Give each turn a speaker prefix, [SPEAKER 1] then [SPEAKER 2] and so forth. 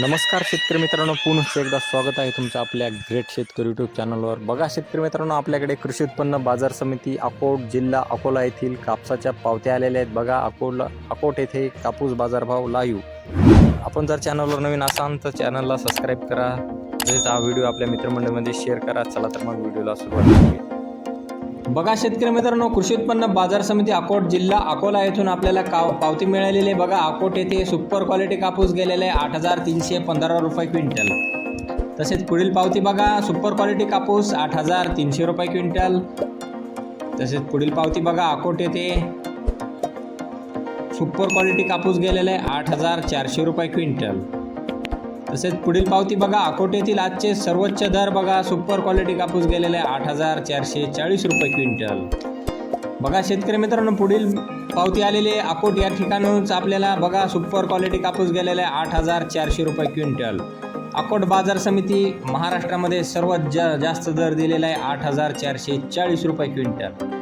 [SPEAKER 1] नमस्कार शेतकरी मित्रांनो पुन्हा एकदा स्वागत आहे तुमचं आपल्या ग्रेट शेतकरी यूट्यूब चॅनलवर बघा शेतकरी मित्रांनो आपल्याकडे कृषी उत्पन्न बाजार समिती अकोट जिल्हा अकोला येथील कापसाच्या पावत्या आलेल्या आहेत. बघा अकोला अकोट येथे कापूस बाजारभाव लाईव्ह आपण जर चॅनलवर नवीन असाल तर चॅनलला सबस्क्राईब करा. तसेच हा व्हिडिओ आपल्या मित्रमंडळीमध्ये शेअर करा. चला तर मग व्हिडिओला सुरुवात करूया. बघा शेतकरी मित्रांनो कृषी उत्पन्न बाजार समिती अकोट जिल्हा अकोला येथून आपल्याला काव पावती मिळालेली आहे. बघा अकोट येथे सुपर क्वालिटी कापूस गेलेले आहे आठ हजार तीनशे पंधरा रुपये क्विंटल. तसेच पुढील पावती बघा सुपर क्वालिटी कापूस आठ हजार तीनशे रुपये क्विंटल. तसेच पुढील पावती बघा अकोट येथे सुपर क्वालिटी कापूस गेलेला आहे आठ हजार चारशे रुपये क्विंटल. तसेच पुढील पावती बघा. अकोट आजचे सर्वोच्च दर बघा. सुपर क्वालिटी कापूस गेलेले आहे आठ हजार चारशे चाळीस रुपये क्विंटल. बघा शेतकरी मित्रांनो पुढील पावती आलेली आहे. अकोट या ठिकाणूनच आपल्याला बघा. सुपर क्वालिटी कापूस गेलेला आहे आठ हजार चारशे रुपये क्विंटल. अकोट बाजार समिती महाराष्ट्रामध्ये सर्वात जा जास्त दर दिलेला आहे आठ हजार चारशे चाळीस रुपये क्विंटल.